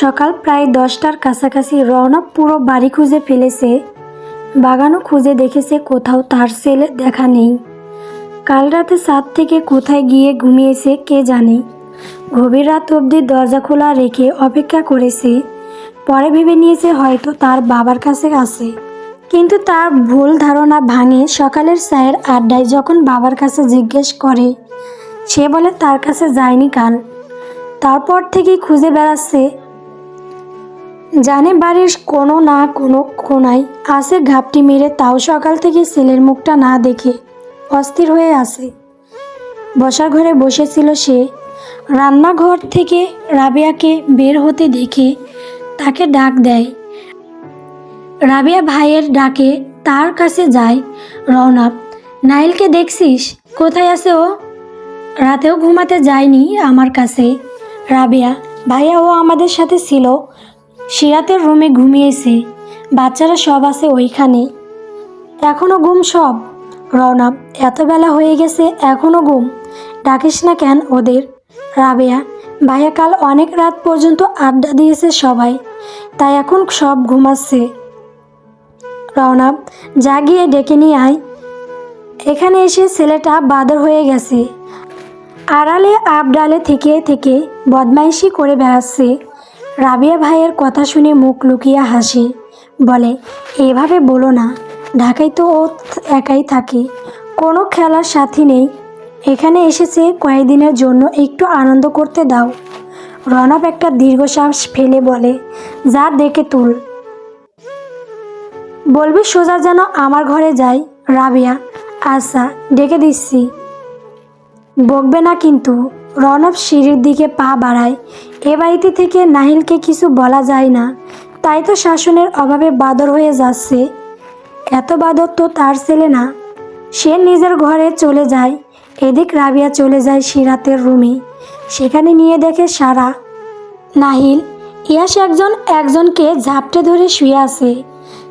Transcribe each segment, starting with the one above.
সকাল প্রায় দশটার কাছাকাছি রওনা পুরো বাড়ি খুঁজে ফেলেছে। বাগানও খুঁজে দেখেছে কোথাও তার ছেলে দেখা নেই। কাল রাতে ছাদ থেকে কোথায় গিয়ে ঘুমিয়েছে কে জানে। গভীর রাত অবধি দরজা খোলা রেখে অপেক্ষা করেছে। পরে ভেবে নিয়েছে হয়তো তার বাবার কাছে আছে। কিন্তু তার ভুল ধারণা ভাঙে সকালের চায়ের আড্ডায় যখন বাবার কাছে জিজ্ঞেস করে, সে বলে তার কাছে যায়নি কাল। তারপর থেকেই খুঁজে বেড়াচ্ছে জানে বাড়ির কোনো না কোনো কোনায় আসে ঘাপটি মেরে, তাও সকাল থেকে ছেলের মুখটা না দেখে অস্থির হয়ে আসে বসার ঘরে বসেছিল সে। রান্নাঘর থেকে রাবিয়াকে বের হতে দেখে তাকে ডাক দেয়। রাবিয়া ভাইয়ের ডাকে, তার কাছে যায় রওনাক নাইলকে দেখছিস? কোথায় আছে ও? রাতেও ঘুমাতে যায়নি আমার কাছে। রাবিয়া, ভাইয়া ও আমাদের সাথে ছিল। সিরাতের রুমে ঘুমিয়েছে, বাচ্চারা সব আছে ওইখানে। এখনও ঘুম সব? রওনাব এত বেলা হয়ে গেছে এখনও ঘুম? ডাকিস না কেন ওদের? রাবেয়া, ভাইয়া কাল অনেক রাত পর্যন্ত আড্ডা দিয়েছে সবাই, তাই এখন সব ঘুমাচ্ছে। রওনাব যা গিয়ে ডেকে নিয়ে আয়। এখানে এসে ছেলেটা বাদর হয়ে গেছে। আড়ালে আবডালে থেকে থেকে বদমাইশি করে বেড়াচ্ছে। রাবিয়া ভাইয়ের কথা শুনে মুখ লুকিয়ে হাসে। বলে, এভাবে বলো না। ঢাকায় তো ও একাই থাকে। কোনো খেলার সাথী নেই। এখানে এসেছে কয়েকদিনের জন্য একটু আনন্দ করতে দাও। রনব একটা দীর্ঘশ্বাস ফেলে বলে, যা দেখে তুল। বলবি সোজা যেন আমার ঘরে যাই, রাবিয়া। আচ্ছা ডেকে দিচ্ছি। বকবে না কিন্তু। রনব সিঁড়ির দিকে পা বাড়ায়। এ বাড়িতে থেকে নাহিলকে কিছু বলা যায় না। তাই তো শাসনের অভাবে বাদর হয়ে যাচ্ছে। এত বাদর তো তার ছেলে না। সে নিজের ঘরে চলে যায়। এদিক রাবিয়া চলে যায় সিরাতের রুমে। সেখানে নিয়ে দেখে সারা। নাহিল, ইয়াস একজন একজনকে ঝাপটে ধরে শুয়ে আছে।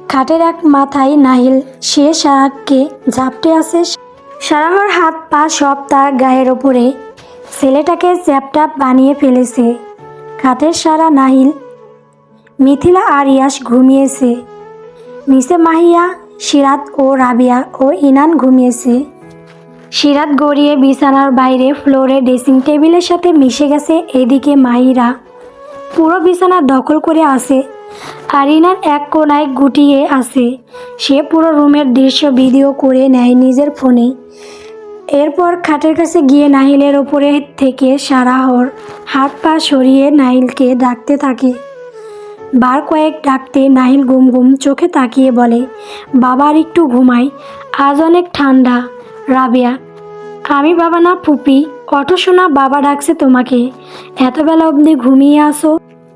খাটের এক মাথায় নাহিল, সে সারাকে ঝাপটে আছে। সারাহর হাত পা সব তার গায়ের ওপরে। ছেলেটাকে চ্যাপটাপ বানিয়ে ফেলেছে। খাটের সারা নাহিল। মিথিলা আর ইয়াস ঘুমিয়েছে। নিচে মাহিয়া সিরাত ও রাবিয়া ও ইনান ঘুমিয়েছে। সিরাত গড়িয়ে বিছানার বাইরে ফ্লোরে ড্রেসিং টেবিলের সাথে মিশে গেছে এদিকে মাহিরা। পুরো বিছানা দখল করে আছে। আর ইনান এক কোনায় গুটিয়ে আছে। সে পুরো রুমের দৃশ্য ভিডিও করে নেয় নিজের ফোনে। এরপর খাটের কাছে গিয়ে নাহিলের ওপরে থেকে সারাহর হাত পা সরিয়ে নাহিলকে ডাকতে থাকে। বার কয়েক ডাকতে নাহিল গুম গুম চোখে তাকিয়ে বলে, বাবার একটু ঘুমাই, আজ অনেক ঠান্ডা, রাবিয়া। আমি বাবা না ফুপি অটো শোনা বাবা ডাকছে তোমাকে। এতবেলা অবধি ঘুমিয়ে আসো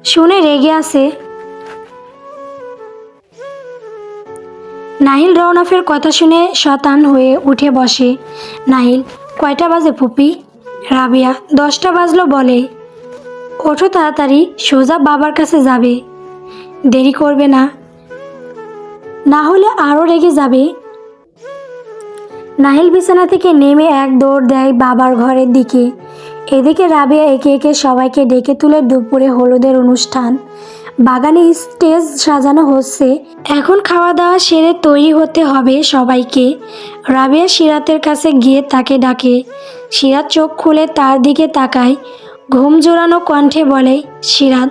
শুনে, রেগে আছে। নাহিল রৌনফের কথা শুনে শতান হয়ে উঠে বসে। নাহিল, কয়টা বাজে পুপি রাবিয়া, দশটা বাজলো বলে। ওঠো তাড়াতাড়ি, সোজা বাবার কাছে যাবে। দেরি করবে না। না হলে আরও রেগে যাবে। নাহিল বিছানা থেকে নেমে এক দৌড় দেয় বাবার ঘরের দিকে। এদিকে রাবিয়া একে একে সবাইকে ডেকে তুলে দুপুরে হলুদের অনুষ্ঠান। বাগানে স্টেজ সাজানো হচ্ছে। এখন খাওয়া দাওয়া সেরে তৈরি হতে হবে সবাইকে। রাবিয়া সিরাতের কাছে গিয়ে তাকে ডাকে। সিরাত চোখ খুলে তার দিকে তাকায়। ঘুম জোড়ানো কণ্ঠে বলে, সিরাত,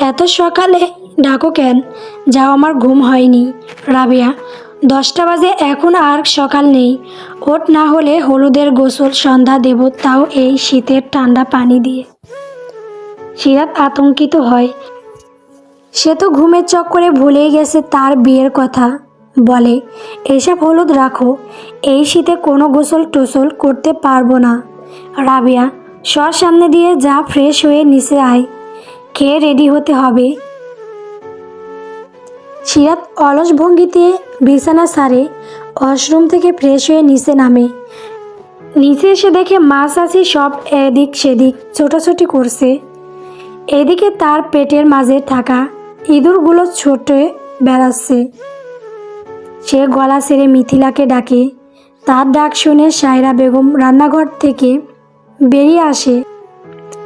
এত সকালে ডাকো কেন? যাও, আমার ঘুম হয়নি। রাবিয়া, দশটা বাজে, এখন আর সকাল নেই। ওট না হলে হলুদের গোসল, সন্ধ্যা দেব, তাও এই শীতের ঠান্ডা পানি দিয়ে। সিরাত আতঙ্কিত হয়। সে তো ঘুমের চক্করে ভুলেই গেছে তার বিয়ের কথা। বলে, এসব হলুদ রাখো, এই শীতে কোনো গোসল টোসল করতে পারব না। রাবিয়া সর সামনে দিয়ে যা ফ্রেশ হয়ে নিচে আয়, খেয়ে রেডি হতে হবে। সিরাত অলস ভঙ্গিতে বিছানা সারে ওয়াশরুম থেকে ফ্রেশ হয়ে নিচে নামে। নিচে এসে দেখে মাছ আছি সব এদিক সেদিক ছোটাছুটি করছে। এদিকে তার পেটের মাঝে থাকা ইঁদুরগুলো ছোটে বেড়াচ্ছে। সে গলা ছেড়ে মিথিলাকে ডাকে। তার ডাক শুনে সায়রা বেগম রান্নাঘর থেকে বেরিয়ে আসে।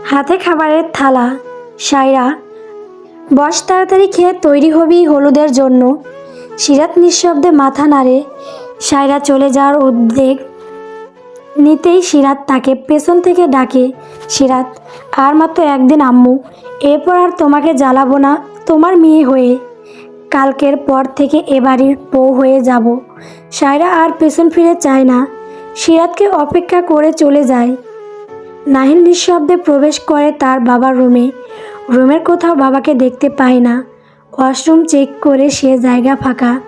হাতে খাবারের থালা। সায়রা, বস, তাড়াতাড়ি খেয়ে তৈরি হবি হলুদের জন্য। সিরাত নিঃশব্দে মাথা নাড়ে। সায়রা চলে যাওয়ার উদ্বেগ নিতেই সিরাত তাকে পেছন থেকে ডাকে। সিরাত, আর মাত্র একদিন আম্মু, এরপর আর তোমাকে জ্বালাবো না। তোমার মেয়ে হয়ে কালকের পর থেকে এ বাড়ির বউ হয়ে যাব। সায়রা আর পেছন ফিরে চায় না। সিরাতকে অপেক্ষা করে চলে যায়। নাহিল নিঃশব্দে প্রবেশ করে তার বাবার রুমে। রুমের কোথাও বাবাকে দেখতে পায় না। ওয়াশরুম চেক করে সে জায়গা ফাঁকা।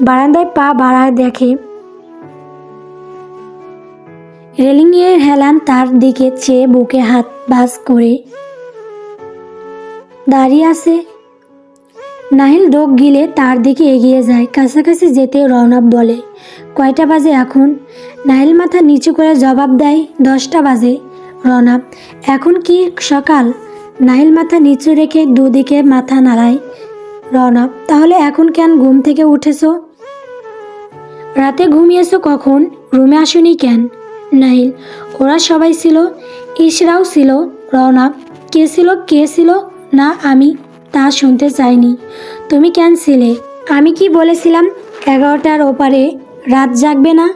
বারান্দায় পা বাড়ায় দেখে। রেলিংয়ে হেলান তার দিকে চেয়ে বুকে হাত বাস করে। দাঁড়িয়ে আছে নাহিল ডোক গিলে তার দিকে এগিয়ে যায়, কাছাকাছি যেতে রৌনব বলে। কয়টা বাজে এখন? নাহিল মাথা নিচু করে জবাব দেয়, দশটা বাজে। রনব এখন কি সকাল? নাহিল মাথা নিচু রেখে দুদিকে মাথা নাড়ায়। রনব তাহলে এখন কেন ঘুম থেকে উঠেছো? রাতে ঘুমিয়েছো কখন? রুমে আসুনি কেন? নাহিল, ওরা সবাই ছিল, ইশরাও ছিল। রওনা, কে ছিল কে ছিল, না আমি। তা শুনতে চাইনি। তুমি কেন ছিলে? আমি কি বলেছিলাম, এগারোটার ওপারে রাত জাগবে না?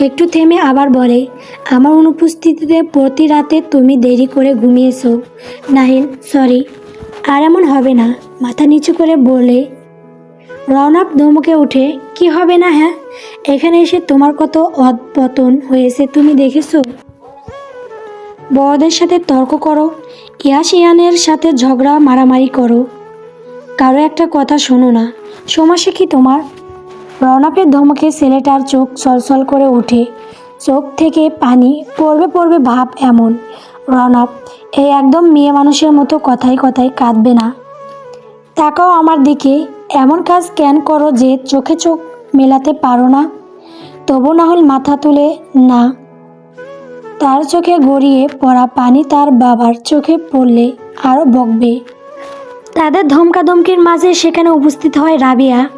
একটু থেমে আবার বলে, আমার অনুপস্থিতিতে প্রতি রাতে তুমি দেরি করে ঘুমিয়েছো। নাহিল সরি আর এমন হবে না। মাথা নিচু করে বলে রওনাক ধমকে উঠে, কি হবে না হ্যাঁ? এখানে এসে তোমার কত অধপতন হয়েছে, তুমি দেখেছ? বড়দের সাথে তর্ক করো ইয়াস ইয়ানের সাথে ঝগড়া, মারামারি করো। কারও একটা কথা শোনো না। সমস্যা কি তোমার? রওনাপের ধমকে ছেলেটার চোখ ছলছল করে ওঠে। চোখ থেকে পানি, পড়বে পড়বে ভাব এমন। রওনাপ এই একদম মেয়ে মানুষের মতো কথায় কথায় কাঁদবে না। তাকাও আমার দিকে, এমন কাজ কেন করো যে চোখে চোখ মেলাতে পারো না? তবু না হল মাথা তুলে, না। তার চোখে গড়িয়ে পড়া পানি তার বাবার চোখে পড়লে আরও বকবে। তাদের ধমকাধমকির মাঝে সেখানে উপস্থিত হয় রাবিয়া।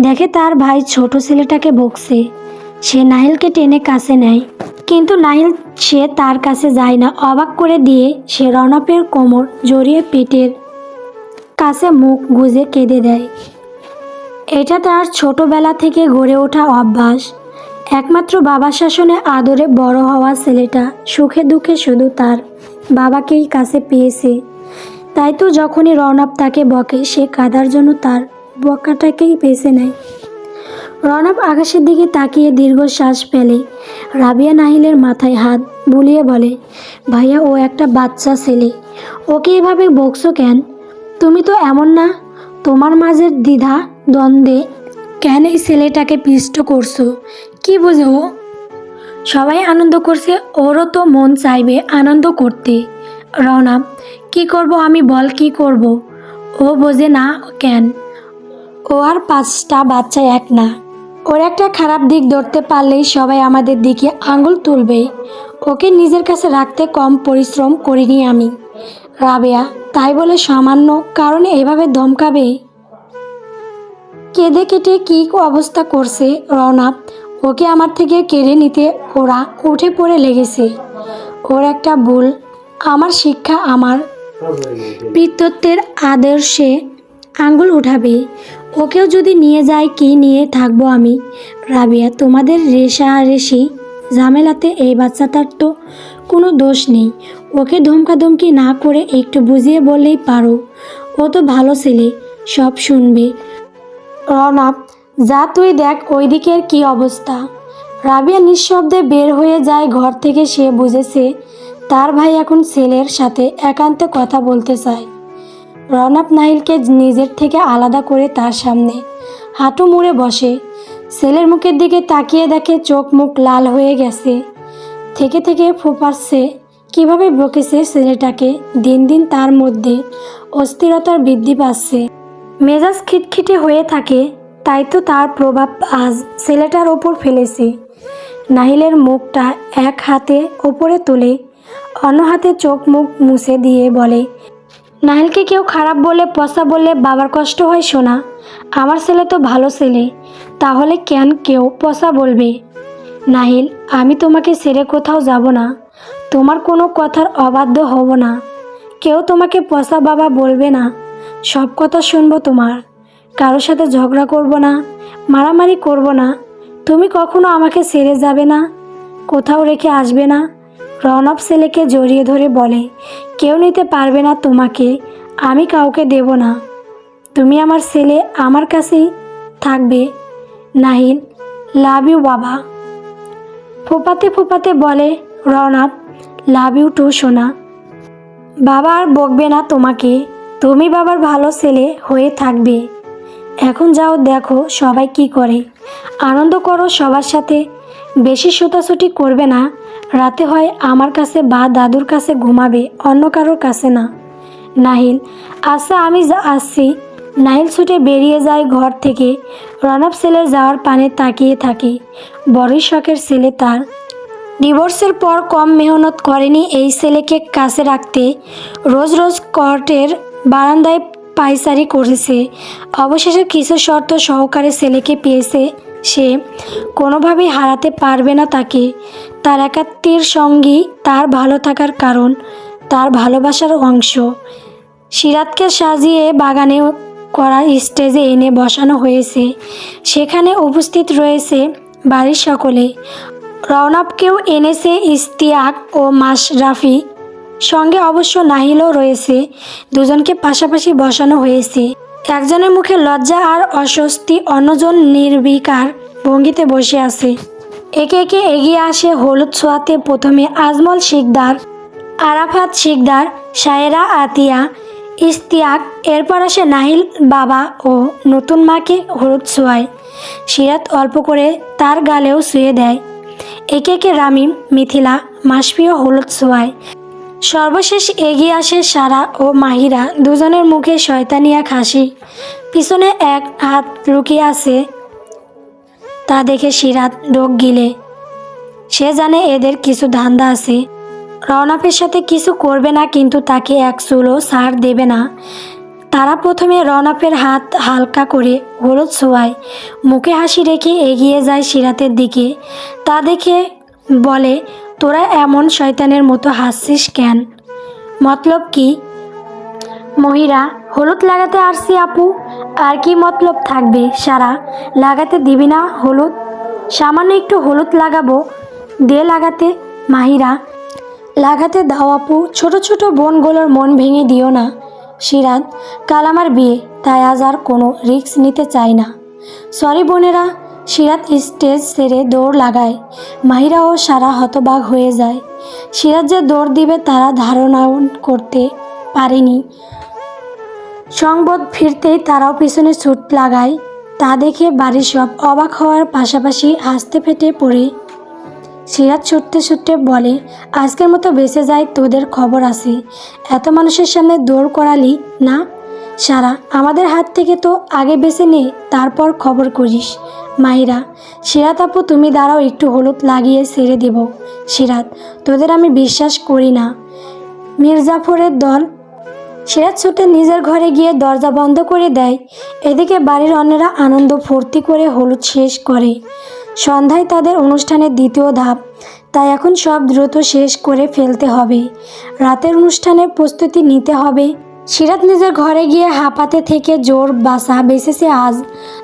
দেখে তার ভাই ছোট ছেলেটাকে বকছে। সে নাহিলকে টেনে কাছে নেয়। কিন্তু নাহিল সে তার কাছে যায় না। অবাক করে দিয়ে সে রনপের কোমর জড়িয়ে পেটের কাছে মুখ গুজে কেঁদে দেয়। এটা তার ছোটবেলা থেকে গড়ে ওঠা অভ্যাস। একমাত্র বাবার শাসনে আদরে বড় হওয়া ছেলেটা সুখে দুঃখে শুধু তার বাবাকেই কাছে পেয়েছে। তাই তো যখনই রনব তাকে বকে, সে কাদার জন্য তার বকাটাকেই বেছে নেয়। রনব আকাশের দিকে তাকিয়ে দীর্ঘশ্বাস ফেলে। রাবিয়া নাহিলের মাথায় হাত বুলিয়ে বলে, ভাইয়া, ও একটা বাচ্চা ছেলে। ওকে এভাবে বকছো কেন? তুমি তো এমন না। তোমার মাঝের দ্বিধা, দ্বন্দ্বে কেন এই ছেলেটাকে পিষ্ট করছ? কি বোঝে ও? সবাই আনন্দ করছে, ওরও তো মন চাইবে আনন্দ করতে। রওনা, কি করব আমি বল, কি করব? ও বোঝে না কেন। ও আর পাঁচটা বাচ্চা এক না। ওর একটা খারাপ দিক ধরতে পারলেই সবাই আমাদের দিকে আঙুল তুলবে। ওকে নিজের কাছে রাখতে কম পরিশ্রম করিনি আমি। রাবেয়া, তাই বলে সামান্য কারণে এভাবে ধমকাবে? কেঁদে কেটে কী অবস্থা করছে? রওনা ওকে আমার থেকে কেড়ে নিতে ওরা উঠে পড়ে লেগেছে। ওর একটা ভুল। আমার শিক্ষা আমার। বৃত্তত্বের আদর্শে আঙ্গুল উঠাবে। ওকেও যদি নিয়ে যায় কি নিয়ে থাকব আমি? রাবিয়া, তোমাদের রেশারেশি ঝামেলাতে এই বাচ্চাটার তো কোনো দোষ নেই। ওকে ধমকাধমকি না করে একটু বুঝিয়ে বললেই পারো। ও তো ভালো ছেলে, সব শুনবে। রনব যা তুই দেখ ওই দিকের কি অবস্থা। রাবিয়া নিঃশব্দে বের হয়ে যায় ঘর থেকে সে বুঝেছে তার ভাই এখন ছেলের সাথে একান্তে কথা বলতে চায়। রনব নাহিলকে নিজের থেকে আলাদা করে তার সামনে হাঁটু মুড়ে বসে। ছেলের মুখের দিকে তাকিয়ে দেখে চোখ মুখ লাল হয়ে গেছে। থেকে থেকে ফোপাচ্ছে কীভাবে বকেছে ছেলেটাকে দিন দিন তার মধ্যে অস্থিরতার বৃদ্ধি পাচ্ছে। মেজাজ খিটখিটে হয়ে থাকে তাই তো তার প্রভাব আজ ছেলেটার ওপর ফেলেছে। নাহিলের মুখটা এক হাতে ওপরে তুলে, অন্য হাতে চোখ মুখ মুছে দিয়ে বলে, নাহিলকে কেউ খারাপ বলে, পচা বললে বাবার কষ্ট হয় শোনা আমার ছেলে তো ভালো ছেলে, তাহলে কেন কেউ পচা বলবে? নাহিল, আমি তোমাকে ছেড়ে কোথাও যাব না। তোমার কোনো কথার অবাধ্য হব না। কেউ তোমাকে পচা বাবা বলবে না। সব কথা শুনব তোমার। কারোর সাথে ঝগড়া করব না, মারামারি করব না। তুমি কখনো আমাকে ছেড়ে যাবে না, কোথাও রেখে আসবে না। রনব ছেলেকে জড়িয়ে ধরে বলে, কেউ নিতে পারবে না তোমাকে, আমি কাউকে দেব না। তুমি আমার ছেলে, আমার কাছেই থাকবে। নাহিল লাভ ইউ বাবা। ফোপাতে ফোপাতে বলে, রনব, লাভ ইউ টু সোনা। বাবা আর বকবে না তোমাকে। তুমি বাবার ভালো ছেলে হয়ে থাকবে। এখন যাও দেখো সবাই কি করে। আনন্দ করো সবার সাথে। বেশি ছোটাছুটি করবে না। রাতে হয় আমার কাছে বা দাদুর কাছে ঘুমাবে, অন্য কারোর কাছে না। নাহিল আচ্ছা আমি আসছি। নাহিল ছুটে বেরিয়ে যায় ঘর থেকে। রনব ছেলে যাওয়ার পানে তাকিয়ে থাকে। বড়ই শখের ছেলে তার। ডিভোর্সের পর কম মেহনত করেনি এই ছেলেকে কাছে রাখতে। রোজ রোজ কর্টের বারান্দায় পায়চারি করেছে। অবশেষে কিছু শর্ত সহকারে ছেলেকে পেয়েছে। সে কোনোভাবেই হারাতে পারবে না তাকে। তার একাত্মের সঙ্গী তার ভালো থাকার কারণ, তার ভালোবাসার অংশ। সিরাতকে সাজিয়ে বাগানে করা স্টেজে এনে বসানো হয়েছে। সেখানে উপস্থিত রয়েছে বাড়ির সকলে। রওনাবকেও এনেছে ইস্তিয়াক ও মাশরাফি। সঙ্গে অবশ্য নাহিলও রয়েছে। দুজনকে পাশাপাশি বসানো হয়েছে। একজনের মুখে লজ্জা আর অস্বস্তি, অন্যজন নির্বিকার ভঙ্গিতে বসে আছে। একে একে এগিয়ে আসে হলুদ ছোঁয়াতে প্রথমে আজমল শিকদার, আরাফাত শিকদার, সায়েরা আতিয়া ইস্তিয়াক এরপর আসে নাহিল বাবা ও নতুন মাকে হলুদ ছোঁয়ায়। সিরাত অল্প করে তার গালেও শুয়ে দেয়। একে একে রামিম, মিথিলা, মাসফিও হলুদ ছোঁয়ায়। সর্বশেষ এগিয়ে আসে সারা ও মাহিরা দুজনের মুখে শয়তানিয়া খাসি পিছনে এক হাত লুকিয়ে আছে, তা দেখে সিরাত ডোক গিলে। সে জানে এদের কিছু ধান্দা আছে। রওনাফের সাথে কিছু করবে না, কিন্তু তাকে এক চুলও সার দেবে না। তারা প্রথমে রওনাফের হাত হালকা করে হলুদ ছোঁয়ায়, মুখে হাসি রেখে এগিয়ে যায় সিরাতের দিকে। তা দেখে বলে তোরা এমন শয়তানের মতো হাসছিস কেন? মতলব কি? মহিরা, হলুদ লাগাতে আসছি আপু। আর কি মতলব থাকবে সারা? লাগাতে দিবি না হলুদ? সামান্য একটু হলুদ লাগাবো। দে লাগাতে, মাহিরা। লাগাতে দাও আপু। ছোট ছোট বোনগুলোর মন ভেঙে দিও না। সিরাত কাল আমার বিয়ে, তাই আজ আর কোনো রিস্ক নিতে চাই না। সরি বোনেরা সিরাত স্টেজ সেরে দৌড় লাগায়। মাহিরা ও সারা হতবাক হয়ে যায়। সিরাত যে দৌড় দিবে তারা ধারণাও করতে পারেনি। সংবাদ ফিরতেই তারাও পিছনে ছুট লাগায়। তা দেখে বাড়ির সব অবাক হওয়ার পাশাপাশি হাসতে ফেটে পড়ে। সিরাজ ছুটতে ছুটতে বলে, আজকের মতো বেঁচে যায় তোদের খবর আছে। এত মানুষের সামনে দৌড় করালি না? সারা, আমাদের হাত থেকে তো আগে বেছে নে, তারপর খবর করিস। মাহিরা, সিরাত আপু, তুমি দাঁড়াও, একটু হলুদ লাগিয়ে ছেড়ে দেব। সিরাত, তোদের আমি বিশ্বাস করি না। মির্জাফরের দল সিরাজ ছুটে নিজের ঘরে গিয়ে দরজা বন্ধ করে দেয়। এদিকে বাড়ির অন্যরা আনন্দ ফুর্তি করে হলুদ শেষ করে। সন্ধ্যায় তাদের অনুষ্ঠানের দ্বিতীয় ধাপ, তাই এখন সব দ্রুত শেষ করে ফেলতে হবে। রাতের অনুষ্ঠানের প্রস্তুতি নিতে হবে। সিরাত নিজের ঘরে গিয়ে হাঁপাতে থেকে জোর বাসা বেঁচেছে আজ।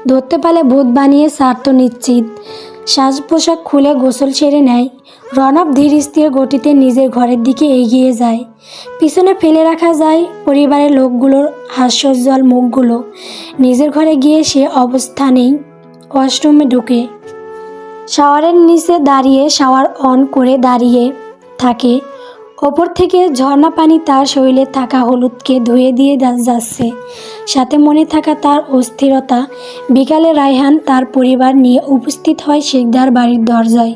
ধরতে পালে ভূত বানিয়ে সারত নিশ্চিত। সাজ পোশাক খুলে গোসল সেরে নেয়। রনব ধীর স্থির গতিতে নিজের ঘরের দিকে এগিয়ে যায়। পিছনে ফেলে রাখা যায় পরিবারের লোকগুলোর হাস্যজ্জ্বল মুখগুলো। নিজের ঘরে গিয়ে সে অবস্থানেই ওয়াশরুমে ঢুকে। শাওয়ারের নিচে দাঁড়িয়ে শাওয়ার অন করে দাঁড়িয়ে থাকে। ওপর থেকে ঝর্ণা পানি তার শরীরে থাকা হলুদকে ধুয়ে দিয়ে যাচ্ছে। সাথে মনে থাকা তার অস্থিরতা, বিকালে রায়হান তার পরিবার নিয়ে উপস্থিত হয় শেখদার বাড়ির দরজায়।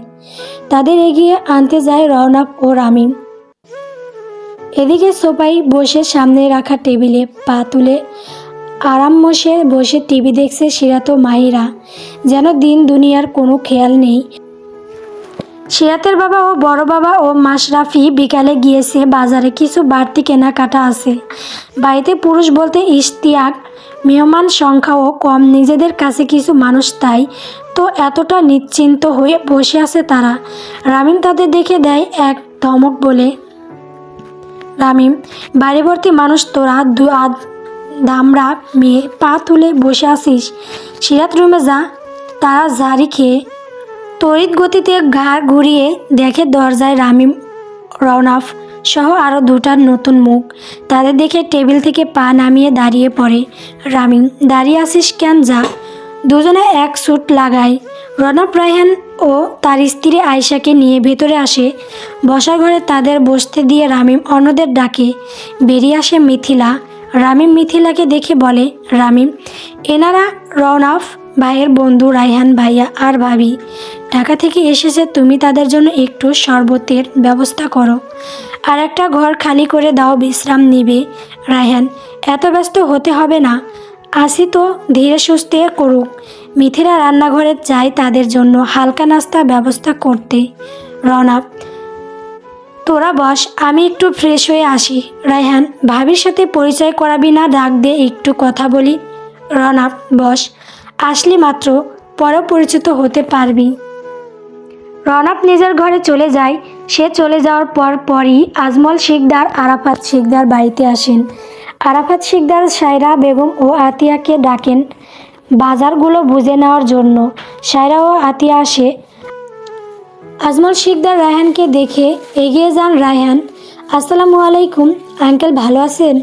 তাদের এগিয়ে আনতে যায় রওনাক ও রামিম। এদিকে সোপাই বসে সামনে রাখা টেবিলে পা তুলে আরাম বসে বসে টিভি দেখছে সিরাত মাহিরা। যেন দিন দুনিয়ার কোনো খেয়াল নেই। সিরাতের বাবা ও বড় বাবা ও মাশরাফি বিকালে গিয়েছে বাজারে কিছু বাড়তি কেনাকাটা আছে। বাড়িতে পুরুষ বলতে ইশতিয়াক, মেহমান সংখ্যাও কম, নিজেদের কাছে কিছু মানুষ তাই তো এতটা নিশ্চিন্ত হয়ে বসে আছে তারা। রামিম তাদের দেখে দেয় এক ধমক বলে, রামিম বাড়ি ভর্তি মানুষ তোরা দু আদ ধামড়া মেয়ে পা তুলে বসে আসিস সিরাত রুমে যা, তারা জারি খেয়ে তড়িৎ গতিতে ঘাড় ঘুরিয়ে দেখে দরজায় রামিম রওনাফ সহ আরও দুটার নতুন মুখ। তাদের দেখে টেবিল থেকে পা নামিয়ে দাঁড়িয়ে পড়ে রামিম। দাঁড়িয়ে আসিস কেন যা? দুজনে এক স্যুট লাগায়। রনব রায়হান ও তার স্ত্রী আয়শাকে নিয়ে ভেতরে আসে। বসার ঘরে তাদের বসতে দিয়ে রামিম অন্যদের ডাকে। বেরিয়ে আসে মিথিলা। রামিম মিথিলাকে দেখে বলে, রামিম, এনারা রওনাফ ভাইয়ের বন্ধু রায়হান ভাইয়া আর ভাবি। ঢাকা থেকে এসেছে, তুমি তাদের জন্য একটু শরবতের ব্যবস্থা করো। আর একটা ঘর খালি করে দাও, বিশ্রাম নিবে। রায়হান, এত ব্যস্ত হতে হবে না। আসি তো, ধীরে সুস্থে করুক। মিথিরা রান্নাঘরে চাই তাদের জন্য হালকা নাস্তা ব্যবস্থা করতে। রওনাক তোরা বস, আমি একটু ফ্রেশ হয়ে আসি। রায়হান, ভাবির সাথে পরিচয় করাবি না, ডাক দিয়ে একটু কথা বলি। রনাব বস। আসলি মাত্র পরে পরিচিত হতে পারবি। রনাব নিজের ঘরে চলে যায়। সে চলে যাওয়ার পর পরই আজমল শিকদার আরাফাত শিকদার বাড়িতে আসেন। আরাফাত শিকদার সায়রা বেগম ও আতিয়াকে ডাকেন বাজারগুলো বুঝে নেওয়ার জন্য। সায়রা ও আতিয়া আসে। আজমল শিকদার রায়হানকে দেখে এগিয়ে যান রায়হান। আসসালামু আলাইকুম, আঙ্কেল ভালো আছেন?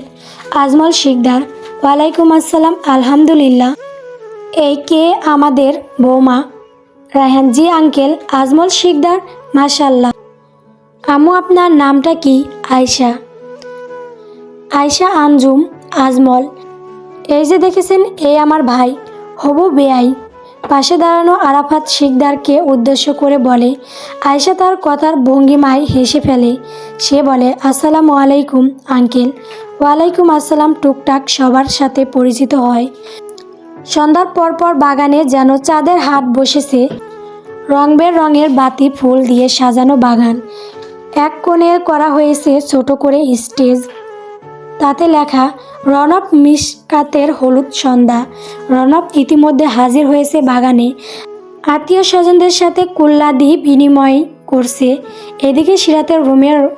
আজমল শিকদার, ওয়ালাইকুম আসসালাম, আলহামদুলিল্লাহ। এই কে আমাদের বৌমা? রায়হান জি আঙ্কেল, আজমল, শিকদার মাশাল্লাহ আমু আপনার নামটা কি? আয়শা। আয়শা আঞ্জুম, আজমল। এই যে দেখেছেন, এই আমার ভাই, হবু বেআই। পাশে দাঁড়ানো আরাফাত শিকদারকে উদ্দেশ্য করে বলে, আয়শা তার কথার ভঙ্গিমায় হেসে ফেলে। সে বলে, আসসালামু আলাইকুম, আঙ্কেল। ওয়ালাইকুম আসসালাম, টুকটাক সবার সাথে পরিচিত হয়। সন্ধ্যার পরপর বাগানে যেন চাঁদের হাট বসেছে রং রঙের বাতি ফুল দিয়ে সাজানো বাগান। এক কোণে করা হয়েছে ছোট করে স্টেজ। তাতে লেখা রনব মিসকাতের হলুদ সন্ধ্যা। রনব ইতিমধ্যে হাজির হয়েছে বাগানে। আত্মীয় স্বজনদের সাথে কুল্লাদি বিনিময় করছে। এদিকে সিরাতের রুমের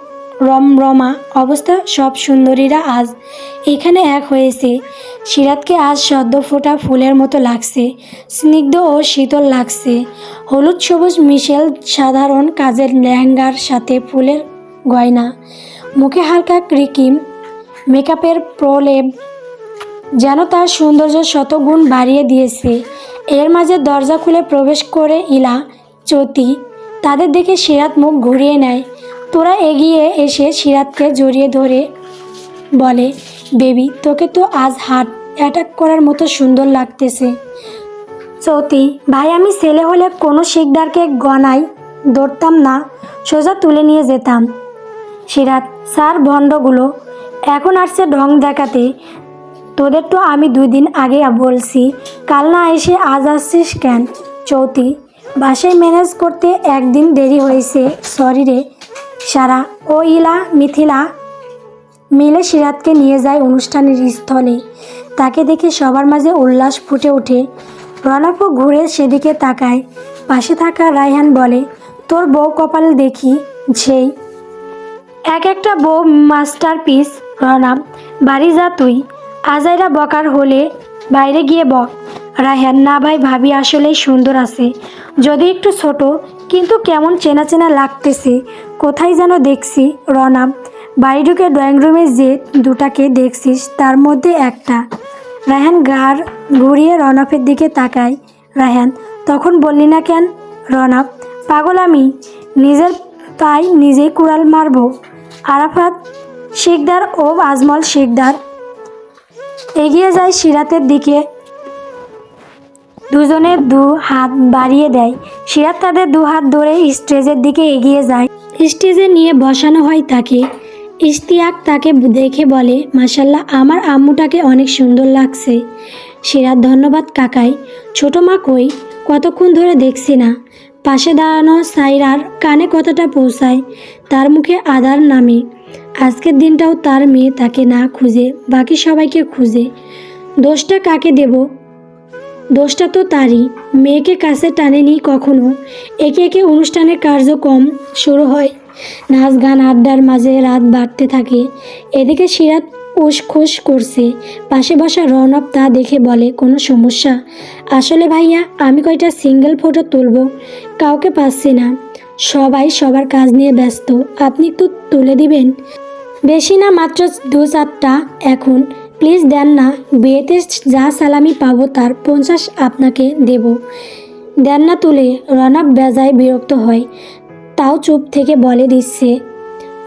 রমরমা অবস্থা সব সুন্দরীরা আজ এখানে এক হয়েছে। সিরাতকে আজ সদ্য ফোটা ফুলের মতো লাগছে, স্নিগ্ধ ও শীতল লাগছে। হলুদ সবুজ মিশেল সাধারণ কাজের লেহেঙ্গার সাথে ফুলের গয়না। মুখে হালকা ক্রিকিম মেকআপের প্রলেপ যেন তার সৌন্দর্য শতগুণ বাড়িয়ে দিয়েছে। এর মাঝে দরজা খুলে প্রবেশ করে ইলা, চতি। তাদের দেখে সিরাত মুখ ঘুরিয়ে নেয়। তোরা এগিয়ে এসে সিরাতকে জড়িয়ে ধরে বলে, বেবি, তোকে তো আজ হার্ট অ্যাটাক করার মতো সুন্দর লাগতেছে। চৌতি, ভাই, আমি ছেলে হলে কোনো শিকদারকে গনাই ধরতাম না, সোজা তুলে নিয়ে যেতাম। সিরাত, স্যার, ভণ্ডগুলো, এখন আসছে ঢং দেখাতে। তোদের তো আমি দুই দিন আগে বলছি, কাল না এসে আজ আসছিস কেন? চৌতি, বাসায় ম্যানেজ করতে একদিন দেরি হয়েছে, সরি রে। সারা ও ইলা মিথিলা মিলে সিরাতকে নিয়ে যায় অনুষ্ঠানের স্থলে। তাকে দেখে সবার মাঝে উল্লাস ফুটে ওঠে। রনাপও ঘুরে সেদিকে তাকায়। পাশে থাকা রায়হান বলে, তোর বউ কপাল দেখি সেই এক একটা বউ মাস্টার পিস রনাম বাড়ি যা তুই। আজাইরা বকার হলে বাইরে গিয়ে বক। রায়হান, না ভাই, ভাবি আসলেই সুন্দর আছে। যদি একটু ছোট কিন্তু কেমন চেনা চেনা লাগতেছে। কোথায় যেন দেখছি রনাম বাড়ি ঢুকে ড্রয়িং রুমে যে দুটাকে দেখছিস, তার মধ্যে একটা। রায়হান গার ঘুরিয়ে রনফের দিকে তাকায়। রায়হান, তখন বললি না কেন? রনফ পাগল আমি। নিজের পাই নিজেই কুড়াল মারবো। আরাফাত শিকদার ও আজমল শিকদার এগিয়ে যায় সিরাতের দিকে। দুজনের দু হাত বাড়িয়ে দেয়। সিরাত তাদের দু হাত ধরে স্টেজের দিকে এগিয়ে যায়। স্টেজে নিয়ে বসানো হয় তাকে। ইশতিয়াক তাকে দেখে বলে মাসাল্লাহ আমার আম্মুটাকে অনেক সুন্দর লাগছে। সিরাত, ধন্যবাদ কাকাই। ছোট মা কই? কতক্ষণ ধরে দেখছি না। পাশে দাঁড়ানো সাইরার কানে কথাটা পৌঁছায়, তার মুখে আদার নামে। আজকের দিনটাও তার মেয়ে তাকে না খুঁজে, বাকি সবাইকে খুঁজে। দোষটা কাকে দেব? দোষটা তো তারই। মেয়েকে কাছে টানেনি কখনো। একে একে অনুষ্ঠানের কার্যক্রম শুরু হয়। নাচ গান আড্ডার মাঝে রাত বাড়তে থাকে। এদিকে সিরাত উসখুস করছে। পাশে বসা রৌনক তা দেখে বলে, কোনো সমস্যা? আসলে ভাইয়া, আমি কয়টা সিঙ্গেল ফটো তুলব? কাউকে পাচ্ছি না। সবাই সবার কাজ নিয়ে ব্যস্ত। আপনি একটু তুলে দিবেন? বেশি না, মাত্র দু চারটা এখন। প্লিজ দেন না, বিয়েতে যা সালামি পাবো তার পঞ্চাশ আপনাকে দেব। দেন না তুলে রনক বেজায় বিরক্ত হয়। তাও চুপ থেকে বলে দিচ্ছে,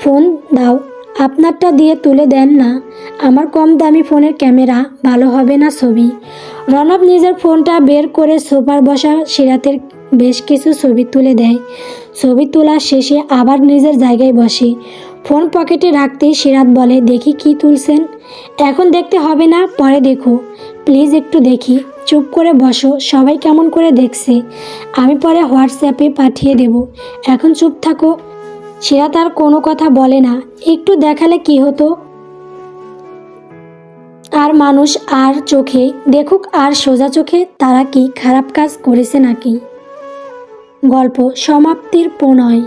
ফোন দাও, আপনারটা দিয়ে তুলে দেন না। আমার কম দামি ফোনের ক্যামেরা, ভালো হবে না ছবি। রনব নিজের ফোনটা বের করে সোফার বসা সিরাতের বেশ কিছু ছবি তুলে দেয়। ছবি তোলার শেষে আবার নিজের জায়গায় বসে। ফোন পকেটে রাখতেই সিরাত বলে, দেখি কি তুলছেন? এখন দেখতে হবে না, পরে দেখো। প্লিজ একটু দেখি। চুপ করে বসো, সবাই কেমন করে দেখছে। আমি পরে হোয়াটসঅ্যাপে পাঠিয়ে দেব। এখন চুপ থাকো। সেরা তার কোনো কথা বলে না। একটু দেখালে কি হতো? আর মানুষ আর চোখে, দেখুক আর সোজা চোখে তারা কি খারাপ কাজ করেছে নাকি? গল্প সমাপ্তির প্রণয়।